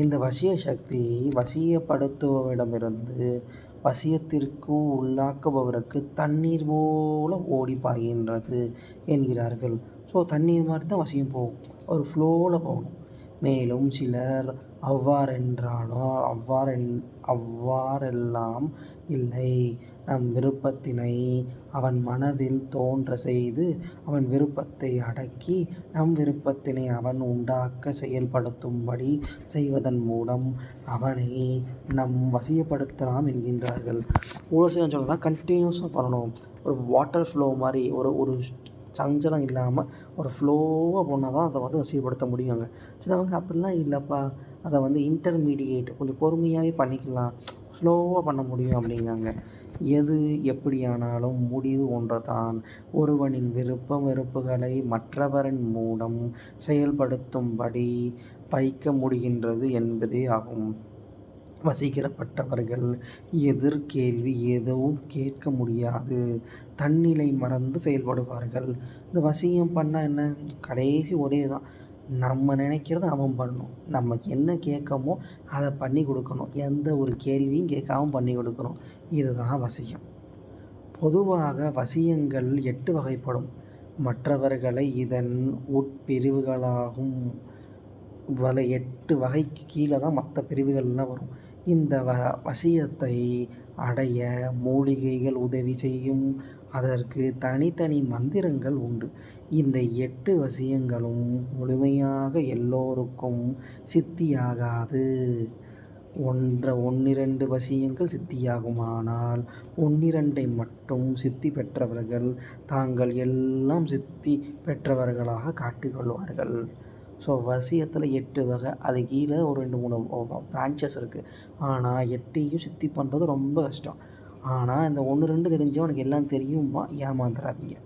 இந்த வசிய சக்தி வசியப்படுத்துவரிடமிருந்து வசியத்திற்கு உள்ளாக்குபவருக்கு தண்ணீர் போல ஓடி பாய்கின்றது என்கிறார்கள். ஸோ தண்ணீர் மாதிரி தான் வசியம் போகும். ஒரு ஃப்ளோவில் போகணும். மேலும் சிலர் அவ்வாறென்றாலோ அவ்வாறென் அவ்வாறெல்லாம் இல்லை. நம் விருப்பத்தினை அவன் மனதில் தோன்ற செய்து அவன் விருப்பத்தை அடக்கி நம் விருப்பத்தினை அவன் உண்டாக்க செயல்படுத்தும்படி செய்வதன் மூலம் அவனை நம் வசியப்படுத்தலாம் என்கின்றார்கள். ஊழல் சொல்லலாம் கண்டினியூஸாக பண்ணணும். ஒரு வாட்டர் ஃப்ளோ மாதிரி ஒரு ஒரு சஞ்சலம் இல்லாமல் ஒரு ஃப்ளோவாக போனால் தான் அதை வந்து வசதிப்படுத்த முடியுங்க. சிலவங்க அப்படிலாம் இல்லைப்பா. அதை வந்து இன்டர்மீடியேட் கொஞ்சம் பொறுமையாகவே பண்ணிக்கலாம். ஸ்லோவாக பண்ண முடியும் அப்படிங்காங்க. எது எப்படியானாலும் முடிவு ஒன்று தான் ஒருவனின் விருப்பம் வெறுப்புகளை மற்றவரின் மூலம் செயல்படுத்தும்படி பைக்க முடிகின்றது என்பதே ஆகும். வசீகரப்பட்டவர்கள் எதிர்கேள்வி எதுவும் கேட்க முடியாது. தன்னிலை மறந்து செயல்படுவார்கள். இந்த வசியம் பண்ணால் என்ன? கடைசி ஒரே தான். நம்ம நினைக்கிறத அவன் பண்ணணும் நம்ம என்ன கேட்கமோ அதை பண்ணி கொடுக்கணும். எந்த ஒரு கேள்வியும் கேட்காம பண்ணி கொடுக்கணும். இதுதான் வசியம். பொதுவாக வசியங்கள் எட்டு வகைப்படும். மற்றவர்களை இதன் உட்பிரிவுகளாகும். வலை எட்டு வகைக்கு கீழே தான் மற்ற பிரிவுகள்லாம் வரும். இந்த வ வசியத்தை அடைய மூலிகைகள் உதவி செய்யும். அதற்கு தனித்தனி மந்திரங்கள் உண்டு. இந்த எட்டு வசியங்களும் முழுமையாக எல்லோருக்கும் சித்தியாகாது. ஒன்ற ஒன்னிரண்டு வசியங்கள் சித்தியாகுமானால் ஒன்னிரண்டை மட்டும் சித்தி பெற்றவர்கள் தாங்கள் எல்லாம் சித்தி பெற்றவர்களாக காட்டிக்கொள்வார்கள் ஸோ வசியத்தில் எட்டு வகை. அது கீழே ஒரு ரெண்டு மூணு பிரான்ச்சஸ் இருக்குது ஆனால் எட்டையும் சித்தி பண்ணுறது ரொம்ப கஷ்டம். ஆனால் இந்த ஒன்று ரெண்டு தெரிஞ்சவனுக்கு எல்லாம் தெரியுமா? ஏமாந்துடாதீங்க